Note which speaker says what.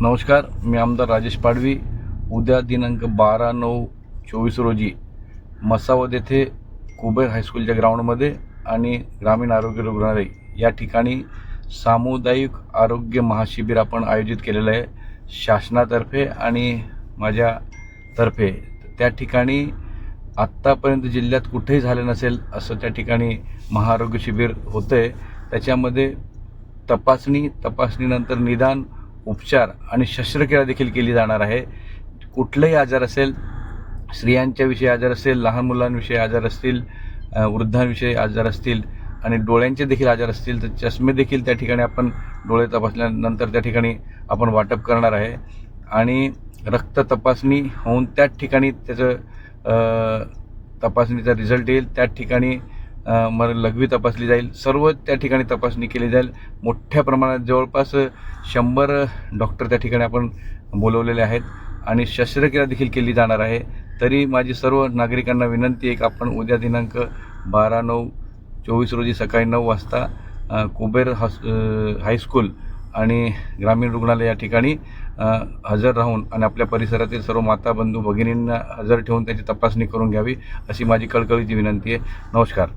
Speaker 1: नमस्कार मी आमदार राजेश पाडवी. उद्या दिनांक बारा नऊ चोवीस रोजी मसावद येथे कुबेर हायस्कूलच्या ग्राउंडमध्ये आणि ग्रामीण आरोग्य रुग्णालय या ठिकाणी सामुदायिक आरोग्य महाशिबिर आपण आयोजित केलेलं आहे शासनातर्फे आणि माझ्यातर्फे त्या ठिकाणी आत्तापर्यंत जिल्ह्यात कुठेही झालं नसेल असं त्या ठिकाणी महाआरोग्य शिबिर होतं आहे त्याच्यामध्ये तपासणी तपासणीनंतर निदान उपचार आणि शस्त्रक्रिया देखील केली जाणार आहे. कुठलंही आजार असेल स्त्रियांच्याविषयी आजार असेल लहान मुलांविषयी आजार असतील वृद्धांविषयी आजार असतील आणि डोळ्यांचे देखील आजार असतील तर चष्मे देखील त्या ठिकाणी आपण डोळे तपासल्यानंतर त्या ठिकाणी आपण वाटप करणार आहे. आणि रक्त तपासणी होऊन त्याच ठिकाणी त्याचं तपासणीचा रिझल्ट येईल. त्याच ठिकाणी मर मग लघवी तपासली जाईल. सर्व त्या ठिकाणी तपासणी केली जाईल. मोठ्या प्रमाणात जवळपास शंभर डॉक्टर त्या ठिकाणी आपण बोलवलेले आहेत आणि शस्त्रक्रिया देखील केली जाणार आहे. तरी माझी सर्व नागरिकांना विनंती आहे की आपण उद्या दिनांक बारा नऊ चोवीस रोजी सकाळी नऊ वाजता कुबेर हॉस हायस्कूल आणि ग्रामीण रुग्णालय या ठिकाणी हजर राहून आणि आपल्या परिसरातील सर्व माता बंधू भगिनींना हजर ठेवून त्याची तपासणी करून घ्यावी अशी माझी कळकळीची विनंती आहे. नमस्कार.